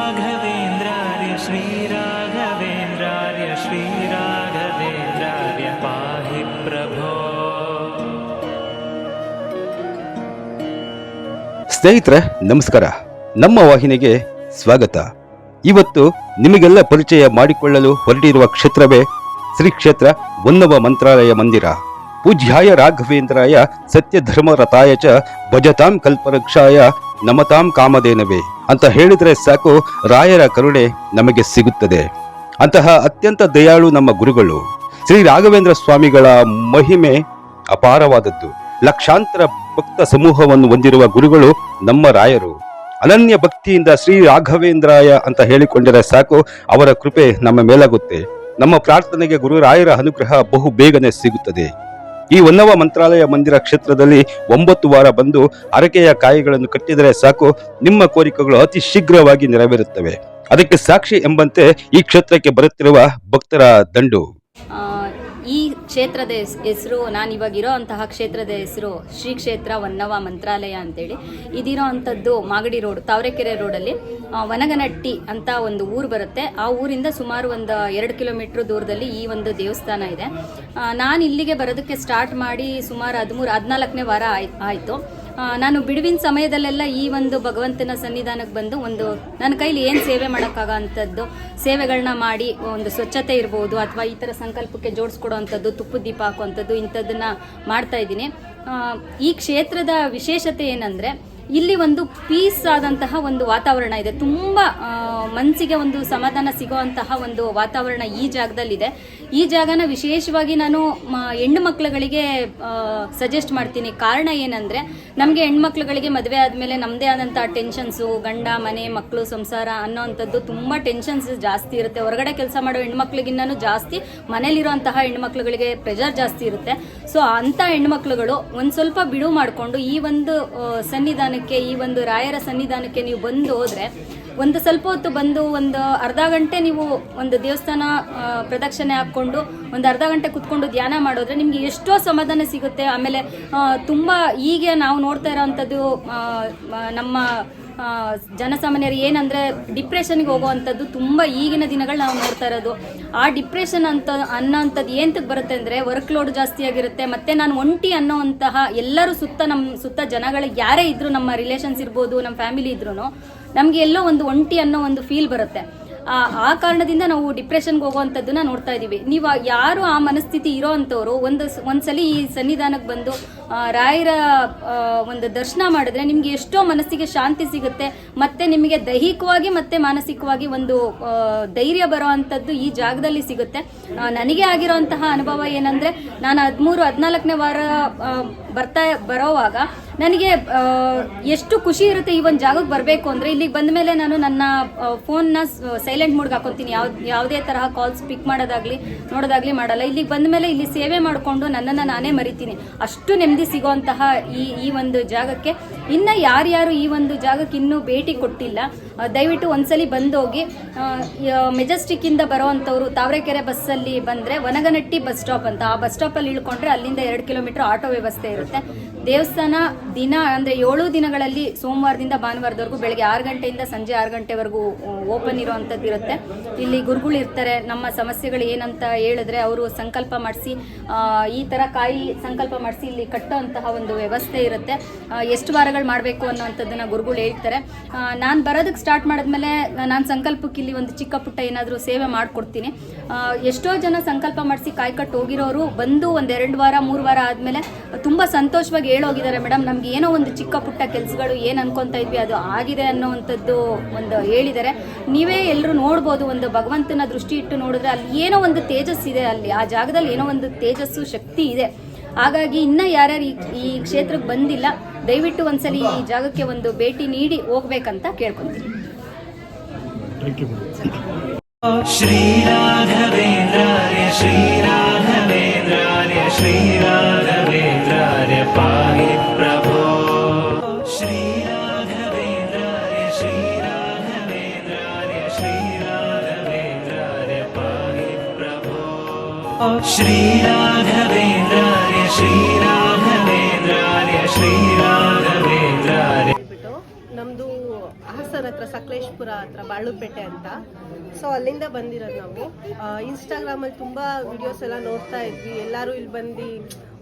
श्रीराघवेन्द्रार्य श्रीराघवेन्द्रार्य श्रीराघवेन्द्रार्य पाहि प्रभो ಸ್ನೇಹಿತರೆ ನಮಸ್ಕಾರ ನಮ್ಮ ವಾಹಿನಿಗೆ ಸ್ವಾಗತ ಇವತ್ತು ನಿಮಗೆಲ್ಲ ಪರಿಚಯ ಮಾಡಿಕೊಳ್ಳಲು ಹೊರಟಿರುವ ಕ್ಷೇತ್ರವೇ ಶ್ರೀ ಕ್ಷೇತ್ರ ಹೊನ್ನವ ಮಂತ್ರಾಲಯ ಮಂದಿರ ಪೂಜ್ಯಾಯ ರಾಘವೇಂದ್ರಾಯ ಸತ್ಯಧರ್ಮರತಾಯ ಚ ಭಜತಾಂ ಕಲ್ಪವೃಕ್ಷಾಯ ನಮತಾಂ ಕಾಮಧೇನವೇ ಅಂತ ಹೇಳಿದ್ರೆ ಸಾಕು, ರಾಯರ ಕರುಣೆ ನಮಗೆ ಸಿಗುತ್ತದೆ. ಅಂತಹ ಅತ್ಯಂತ ದಯಾಳು ನಮ್ಮ ಗುರುಗಳು, ಶ್ರೀ ರಾಘವೇಂದ್ರ ಸ್ವಾಮಿಗಳ ಮಹಿಮೆ ಅಪಾರವಾದದ್ದು. ಲಕ್ಷಾಂತರ ಭಕ್ತ ಸಮೂಹವನ್ನು ಹೊಂದಿರುವ ಗುರುಗಳು ನಮ್ಮ ರಾಯರು. ಅನನ್ಯ ಭಕ್ತಿಯಿಂದ ಶ್ರೀ ರಾಘವೇಂದ್ರಾಯ ಅಂತ ಹೇಳಿಕೊಂಡರೆ ಸಾಕು, ಅವರ ಕೃಪೆ ನಮ್ಮ ಮೇಲಾಗುತ್ತೆ. ನಮ್ಮ ಪ್ರಾರ್ಥನೆಗೆ ಗುರು ರಾಯರ ಅನುಗ್ರಹ ಬಹು ಬೇಗನೆ ಸಿಗುತ್ತದೆ. ಈ ಹೊನ್ನವ ಮಂತ್ರಾಲಯ ಮಂದಿರ ಕ್ಷೇತ್ರದಲ್ಲಿ ಒಂಬತ್ತು ವಾರ ಬಂದು ಅರಕೆಯ ಕಾಯಿಗಳನ್ನು ಕಟ್ಟಿದರೆ ಸಾಕು, ನಿಮ್ಮ ಕೋರಿಕೆಗಳು ಅತಿ ಶೀಘ್ರವಾಗಿ ನೆರವೇರುತ್ತವೆ. ಅದಕ್ಕೆ ಸಾಕ್ಷಿ ಎಂಬಂತೆ ಈ ಕ್ಷೇತ್ರಕ್ಕೆ ಬರುತ್ತಿರುವ ಭಕ್ತರ ದಂಡು. ಕ್ಷೇತ್ರದ ಹೆಸರು ನಾನು ಇವಾಗ ಇರೋ ಅಂತಹ ಕ್ಷೇತ್ರದ ಹೆಸರು ಶ್ರೀ ಕ್ಷೇತ್ರ ಹೊನ್ನವ ಮಂತ್ರಾಲಯ ಅಂತೇಳಿ. ಇದಿರೋ ಅಂಥದ್ದು ಮಾಗಡಿ ರೋಡ್, ತಾವರೆಕೆರೆ ರೋಡಲ್ಲಿ. ವನಗನಟ್ಟಿ ಅಂತ ಒಂದು ಊರು ಬರುತ್ತೆ. ಆ ಊರಿಂದ ಸುಮಾರು ಒಂದು ಎರಡು ಕಿಲೋಮೀಟ್ರ್ ದೂರದಲ್ಲಿ ಈ ಒಂದು ದೇವಸ್ಥಾನ ಇದೆ. ನಾನು ಇಲ್ಲಿಗೆ ಬರೋದಕ್ಕೆ ಸ್ಟಾರ್ಟ್ ಮಾಡಿ ಸುಮಾರು ಹದಿಮೂರು, ಹದಿನಾಲ್ಕನೇ ವಾರ ಆಯ್ತು. ನಾನು ಬಿಡುವಿನ ಸಮಯದಲ್ಲೆಲ್ಲ ಈ ಒಂದು ಭಗವಂತನ ಸನ್ನಿಧಾನಕ್ಕೆ ಬಂದು ಒಂದು, ನನ್ನ ಕೈಲಿ ಏನು ಸೇವೆ ಮಾಡೋಕ್ಕಾಗೋ ಅಂಥದ್ದು ಸೇವೆಗಳನ್ನ ಮಾಡಿ ಒಂದು ಸ್ವಚ್ಛತೆ ಇರ್ಬೋದು ಅಥವಾ ಈ ಥರ ಸಂಕಲ್ಪಕ್ಕೆ ಜೋಡಿಸ್ಕೊಡೋ ಅಂಥದ್ದು ತುಪ್ಪದ ದೀಪ ಹಾಕುವಂಥದ್ದು, ಇಂಥದ್ದನ್ನು ಮಾಡ್ತಾ ಇದ್ದೀನಿ. ಈ ಕ್ಷೇತ್ರದ ವಿಶೇಷತೆ ಏನಂದರೆ, ಇಲ್ಲಿ ಒಂದು ಪೀಸ್ ಆದಂತಹ ಒಂದು ವಾತಾವರಣ ಇದೆ. ತುಂಬ ಮನಸ್ಸಿಗೆ ಒಂದು ಸಮಾಧಾನ ಸಿಗುವಂತಹ ಒಂದು ವಾತಾವರಣ ಈ ಜಾಗದಲ್ಲಿದೆ. ಈ ಜಾಗನ ವಿಶೇಷವಾಗಿ ನಾನು ಹೆಣ್ಣು ಮಕ್ಕಳುಗಳಿಗೆ ಸಜೆಸ್ಟ್ ಮಾಡ್ತೀನಿ. ಕಾರಣ ಏನಂದರೆ, ನಮಗೆ ಹೆಣ್ಮಕ್ಳುಗಳಿಗೆ ಮದುವೆ ಆದಮೇಲೆ ನಮ್ಮದೇ ಆದಂಥ ಟೆನ್ಷನ್ಸು ಗಂಡ, ಮನೆ ಮಕ್ಕಳು ಸಂಸಾರ ಅನ್ನೋವಂಥದ್ದು ತುಂಬ ಟೆನ್ಷನ್ಸ್ ಜಾಸ್ತಿ ಇರುತ್ತೆ. ಹೊರಗಡೆ ಕೆಲಸ ಮಾಡೋ ಹೆಣ್ಮಕ್ಳಿಗಿನ್ನೂ ಜಾಸ್ತಿ, ಮನೇಲಿರುವಂತಹ ಹೆಣ್ಮಕ್ಳುಗಳಿಗೆ ಪ್ರೆಷರ್ ಜಾಸ್ತಿ ಇರುತ್ತೆ. ಸೊ ಅಂಥ ಹೆಣ್ಮಕ್ಳುಗಳು ಒಂದು ಸ್ವಲ್ಪ ಬಿಡುವು ಮಾಡಿಕೊಂಡು ಈ ಒಂದು ಸನ್ನಿಧಾನಕ್ಕೆ, ಈ ಒಂದು ರಾಯರ ಸನ್ನಿಧಾನಕ್ಕೆ ನೀವು ಬಂದು ಹೋದರೆ ಒಂದು ಸ್ವಲ್ಪ ಹೊತ್ತು ಬಂದು ಒಂದು ಅರ್ಧ ಗಂಟೆ ನೀವು ಒಂದು ದೇವಸ್ಥಾನ ಪ್ರದಕ್ಷಿಣೆ ಹಾಕ್ಕೊಂಡು ಒಂದು ಅರ್ಧ ಗಂಟೆ ಕುತ್ಕೊಂಡು ಧ್ಯಾನ ಮಾಡಿದ್ರೆ ನಿಮಗೆ ಎಷ್ಟೋ ಸಮಾಧಾನ ಸಿಗುತ್ತೆ. ಆಮೇಲೆ ತುಂಬ ಈಗ ನಾವು ನೋಡ್ತಾ ಇರೋವಂಥದ್ದು ನಮ್ಮ ಜನಸಾಮಾನ್ಯರು ಏನಂದ್ರೆ ಡಿಪ್ರೆಷನ್ಗೆ ಹೋಗುವಂಥದ್ದು ತುಂಬ ಈಗಿನ ದಿನಗಳು ನಾವು ನೋಡ್ತಾ ಇರೋದು. ಆ ಡಿಪ್ರೆಷನ್ ಅಂತ, ಅನ್ನೋಂಥದ್ದು ಏನಕ್ಕೆ ಬರುತ್ತೆ ಅಂದರೆ ವರ್ಕ್ ಲೋಡ್ ಜಾಸ್ತಿ ಆಗಿರುತ್ತೆ. ಮತ್ತೆ ನಾನು ಒಂಟಿ ಅನ್ನೋವಂತಹ ಎಲ್ಲರೂ ಸುತ್ತ ನಮ್ಮ ಸುತ್ತ ಜನಗಳಿಗೆ ಯಾರೇ ಇದ್ದರೂ ನಮ್ಮ ರಿಲೇಷನ್ಸ್ ಇರ್ಬೋದು, ನಮ್ಮ ಫ್ಯಾಮಿಲಿ ಇದ್ರೂ ನಮಗೆ ಎಲ್ಲೋ ಒಂದು ಒಂಟಿ ಅನ್ನೋ ಒಂದು ಫೀಲ್ ಬರುತ್ತೆ. ಆ ಆ ಕಾರಣದಿಂದ ನಾವು ಡಿಪ್ರೆಷನ್ಗೆ ಹೋಗುವಂಥದ್ದನ್ನ ನೋಡ್ತಾ ಇದ್ದೀವಿ. ನೀವು ಯಾರು ಆ ಮನಸ್ಥಿತಿ ಇರೋ ಅಂಥವ್ರು ಒಂದು ಒಂದ್ಸಲ ಈ ಸನ್ನಿಧಾನಕ್ಕೆ ಬಂದು ರಾಯರ ಒಂದು ದರ್ಶನ ಮಾಡಿದ್ರೆ ನಿಮಗೆ ಎಷ್ಟೋ ಮನಸ್ಸಿಗೆ ಶಾಂತಿ ಸಿಗುತ್ತೆ, ಮತ್ತೆ ನಿಮಗೆ ದೈಹಿಕವಾಗಿ ಮತ್ತೆ ಮಾನಸಿಕವಾಗಿ ಒಂದು ಧೈರ್ಯ ಬರೋ ಅಂಥದ್ದು ಈ ಜಾಗದಲ್ಲಿ ಸಿಗುತ್ತೆ. ನನಗೆ ಆಗಿರೋಂತಹ ಅನುಭವ ಏನಂದ್ರೆ, ನಾನು ಹದಿಮೂರು, ಹದಿನಾಲ್ಕನೇ ವಾರ ಬರ್ತಾ, ಬರೋವಾಗ ನನಗೆ ಎಷ್ಟು ಖುಷಿ ಇರುತ್ತೆ ಈ ಒಂದು ಜಾಗಕ್ಕೆ ಬರಬೇಕು ಅಂದರೆ ಇಲ್ಲಿಗೆ ಬಂದ ಮೇಲೆ ನಾನು ನನ್ನ ಫೋನ್ನ ಸೈಲೆಂಟ್ ಮೋಡ್ಗೆ ಹಾಕೊತೀನಿ. ಯಾವ, ಯಾವುದೇ ತರಹ ಕಾಲ್ಸ್ ಪಿಕ್ ಮಾಡೋದಾಗಲಿ, ನೋಡೋದಾಗಲಿ ಮಾಡಲ್ಲ. ಇಲ್ಲಿಗೆ ಬಂದ ಮೇಲೆ ಇಲ್ಲಿ ಸೇವೆ ಮಾಡಿಕೊಂಡು ನನ್ನನ್ನು ನಾನೇ ಮರಿತೀನಿ. ಅಷ್ಟು ನೆಮ್ಮದಿ ಸಿಗೋಂತಹ ಈ ಈ ಒಂದು ಜಾಗಕ್ಕೆ. ಇನ್ನು ಯಾರ್ಯಾರು ಈ ಒಂದು ಜಾಗಕ್ಕೆ ಇನ್ನೂ ಭೇಟಿ ಕೊಟ್ಟಿಲ್ಲ ದಯವಿಟ್ಟು ಒಂದ್ಸಲಿ ಬಂದೋಗಿ ಮೆಜೆಸ್ಟಿಕ್ಕಿಂದ ಬರೋವಂಥವ್ರು ತಾವರೆಕೆರೆ ಬಸ್ಸಲ್ಲಿ ಬಂದರೆ ವನಗನಟ್ಟಿ ಬಸ್ ಸ್ಟಾಪ್ ಅಂತ. ಆ ಬಸ್ ಸ್ಟಾಪಲ್ಲಿ ಇಳ್ಕೊಂಡ್ರೆ ಅಲ್ಲಿಂದ ಎರಡು ಕಿಲೋಮೀಟರ್ ಆಟೋ ವ್ಯವಸ್ಥೆ ಇರುತ್ತೆ. ದೇವಸ್ಥಾನ ದಿನ ಅಂದರೆ ಏಳು ದಿನಗಳಲ್ಲಿ ಸೋಮವಾರದಿಂದ ಭಾನುವಾರದವರೆಗೂ ಬೆಳಗ್ಗೆ ಆರು ಗಂಟೆಯಿಂದ ಸಂಜೆ ಆರು ಗಂಟೆವರೆಗೂ ಓಪನ್ ಇರೋವಂಥದ್ದು ಇರುತ್ತೆ. ಇಲ್ಲಿ ಗುರುಗಳು ಇರ್ತಾರೆ, ನಮ್ಮ ಸಮಸ್ಯೆಗಳು ಏನಂತ ಹೇಳಿದ್ರೆ ಅವರು ಸಂಕಲ್ಪ ಮಾಡಿಸಿ ಈ ಥರ ಕಾಯಿ ಸಂಕಲ್ಪ ಮಾಡಿಸಿ ಇಲ್ಲಿ ಕಟ್ಟೋಂತಹ ಒಂದು ವ್ಯವಸ್ಥೆ ಇರುತ್ತೆ. ಎಷ್ಟು ವಾರಗಳು ಮಾಡಬೇಕು ಅನ್ನೋವಂಥದ್ದನ್ನು ಗುರುಗಳು ಹೇಳ್ತಾರೆ. ನಾನು ಬರೋದಕ್ಕೆ ಸ್ಟಾರ್ಟ್ ಮಾಡಿದ್ಮೇಲೆ ನಾನು ಸಂಕಲ್ಪಕ್ಕೆ ಇಲ್ಲಿ ಒಂದು ಚಿಕ್ಕ ಪುಟ್ಟ ಏನಾದರೂ ಸೇವೆ ಮಾಡಿಕೊಡ್ತೀನಿ. ಎಷ್ಟೋ ಜನ ಸಂಕಲ್ಪ ಮಾಡಿಸಿ ಕಾಯಿ ಕಟ್ಟು ಹೋಗಿರೋರು ಬಂದು ಒಂದು ಎರಡು ವಾರ, ಮೂರು ವಾರ ಆದಮೇಲೆ ತುಂಬ ಸಂತೋಷವಾಗಿ ಹೇಳೋಗಿದ್ದಾರೆ ಮೇಡಮ್. ನಮ್ಗೆ ನಮ್ಗೆ ಏನೋ ಒಂದು ಚಿಕ್ಕ ಪುಟ್ಟ ಕೆಲಸಗಳು ಏನು ಅನ್ಕೊತಾ ಇದ್ವಿ ಅದು ಆಗಿದೆ ಅನ್ನೋವಂಥದ್ದು ಒಂದು ಹೇಳಿದ್ದಾರೆ. ನೀವೇ ಎಲ್ಲರೂ ನೋಡ್ಬೋದು ಒಂದು ಭಗವಂತನ ದೃಷ್ಟಿ ಇಟ್ಟು ನೋಡಿದ್ರೆ ಅಲ್ಲಿ ಏನೋ ಒಂದು ತೇಜಸ್ ಇದೆ ಅಲ್ಲಿ. ಆ ಜಾಗದಲ್ಲಿ ಏನೋ ಒಂದು ತೇಜಸ್ಸು ಶಕ್ತಿ ಇದೆ. ಹಾಗಾಗಿ ಇನ್ನೂ ಯಾರ್ಯಾರು ಈ ಕ್ಷೇತ್ರಕ್ಕೆ ಬಂದಿಲ್ಲ ದಯವಿಟ್ಟು ಒಂದ್ಸಲಿ ಈ ಜಾಗಕ್ಕೆ ಒಂದು ಭೇಟಿ ನೀಡಿ ಹೋಗ್ಬೇಕಂತ ಕೇಳ್ಕೊಂತೀನಿ. ಶ್ರೀರಾಘವೇಂದ್ರಾಯ ಶ್ರೀರಾಘ ಶ್ರೀರಾಘವೇಂದ್ರಾರ್ಯ ಶ್ರೀರಾಘವೇಂದ್ರಾರ್ಯ ಶ್ರೀರಾಘವೇಂದ್ರಾರ್ಯ ಬಿಟ್ಟು ನಮ್ಮದು ಹಾಸನ ಹತ್ರ ಸಕಲೇಶ್ಪುರ ಹತ್ರ ಬಾಳುಪೇಟೆ ಅಂತ. ಸೊ ಅಲ್ಲಿಂದ ಬಂದಿರೋದು ನಾವು. ಇನ್ಸ್ಟಾಗ್ರಾಮಲ್ಲಿ ತುಂಬ ವಿಡಿಯೋಸ್ ಎಲ್ಲ ನೋಡ್ತಾ ಇದ್ವಿ. ಎಲ್ಲರೂ ಇಲ್ಲಿ ಬಂದು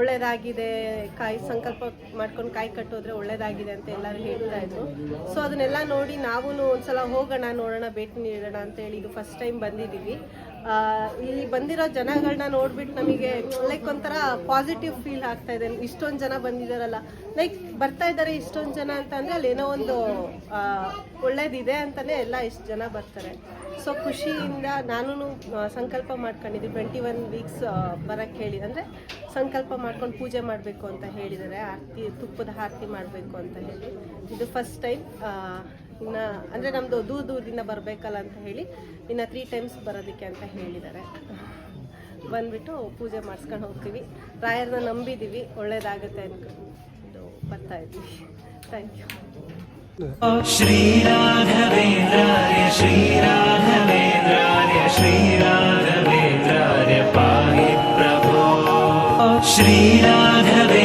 ಒಳ್ಳೇದಾಗಿದೆ, ಕಾಯಿ ಸಂಕಲ್ಪ ಮಾಡ್ಕೊಂಡು ಕಾಯಿ ಕಟ್ಟೋದ್ರೆ ಒಳ್ಳೇದಾಗಿದೆ ಅಂತ ಎಲ್ಲರೂ ಹೇಳ್ತಾ ಇದ್ರು. ಸೊ ಅದನ್ನೆಲ್ಲ ನೋಡಿ ನಾವೂ ಒಂದ್ಸಲ ಹೋಗೋಣ, ನೋಡೋಣ, ಭೇಟಿ ನೀಡೋಣ ಅಂತೇಳಿ ಇದು ಫಸ್ಟ್ ಟೈಮ್ ಬಂದಿದ್ದೀವಿ. ಇಲ್ಲಿ ಬಂದಿರೋ ಜನಗಳನ್ನ ನೋಡ್ಬಿಟ್ಟು ನಮಗೆ ಲೈಕ್ ಒಂಥರ ಪಾಸಿಟಿವ್ ಫೀಲ್ ಆಗ್ತಾ ಇದೆ. ಇಷ್ಟೊಂದು ಜನ ಬಂದಿದ್ದಾರಲ್ಲ ಲೈಕ್ ಬರ್ತಾ ಇದ್ದಾರೆ ಇಷ್ಟೊಂದು ಜನ ಅಂತ ಅಂದರೆ ಅಲ್ಲಿ ಏನೋ ಒಂದು ಒಳ್ಳೇದಿದೆ ಅಂತಲೇ ಎಲ್ಲ ಇಷ್ಟು ಜನ ಬರ್ತಾರೆ. ಸೊ ಖುಷಿಯಿಂದ ನಾನು ಸಂಕಲ್ಪ ಮಾಡ್ಕೊಂಡಿದ್ದೀನಿ. ಟ್ವೆಂಟಿ ಒನ್ ವೀಕ್ಸ್ ಬರೋಕ್ಕೆ ಹೇಳಿ. ಅಂದರೆ ಸಂಕಲ್ಪ ಮಾಡ್ಕೊಂಡು ಪೂಜೆ ಮಾಡಬೇಕು ಅಂತ ಹೇಳಿದ್ದಾರೆ. ಆರತಿ, ತುಪ್ಪದ ಆರತಿ ಮಾಡಬೇಕು ಅಂತ ಹೇಳಿ. ಇದು ಫಸ್ಟ್ ಟೈಮ್ ಇನ್ನು ಅಂದರೆ ನಮ್ಮದು ದೂರ ದಿನ ಬರಬೇಕಲ್ಲ ಅಂತ ಹೇಳಿ, ಇನ್ನು ತ್ರೀ ಟೈಮ್ಸ್ ಬರೋದಕ್ಕೆ ಅಂತ ಹೇಳಿದ್ದಾರೆ. ಬಂದ್ಬಿಟ್ಟು ಪೂಜೆ ಮಾಡಿಸ್ಕೊಂಡು ಹೋಗ್ತೀವಿ. ರಾಯರನ್ನ ನಂಬಿದ್ದೀವಿ ಒಳ್ಳೇದಾಗುತ್ತೆ ಅನ್ಕೊಂಡು ಬರ್ತಾ ಇದ್ದೀವಿ ಥ್ಯಾಂಕ್ ಯು ಶ್ರೀರಾಘವೇಂದ್ರಾರ್ಯ ಶ್ರೀರಾಘವೇಂದ್ರಾರ್ಯ ಶ್ರೀರಾಘವೇಂದ್ರಾರ್ಯ ಪಾಹಿ ಪ್ರಭೋ. ಶ್ರೀರಾಘವೇ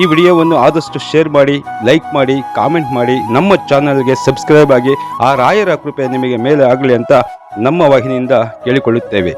ಈ ವಿಡಿಯೋವನ್ನು ಆದಷ್ಟು ಶೇರ್ ಮಾಡಿ ಲೈಕ್ ಮಾಡಿ ಕಾಮೆಂಟ್ ಮಾಡಿ, ನಮ್ಮ ಚಾನಲ್ಗೆ ಸಬ್ಸ್ಕ್ರೈಬ್ ಆಗಿ, ಆ ರಾಯರ ಕೃಪೆ ನಿಮಗೆ ಮೇಲೆ ಆಗಲಿ ಅಂತ ನಮ್ಮ ವಾಹಿನಿಯಿಂದ ಕೇಳಿಕೊಳ್ಳುತ್ತೇವೆ.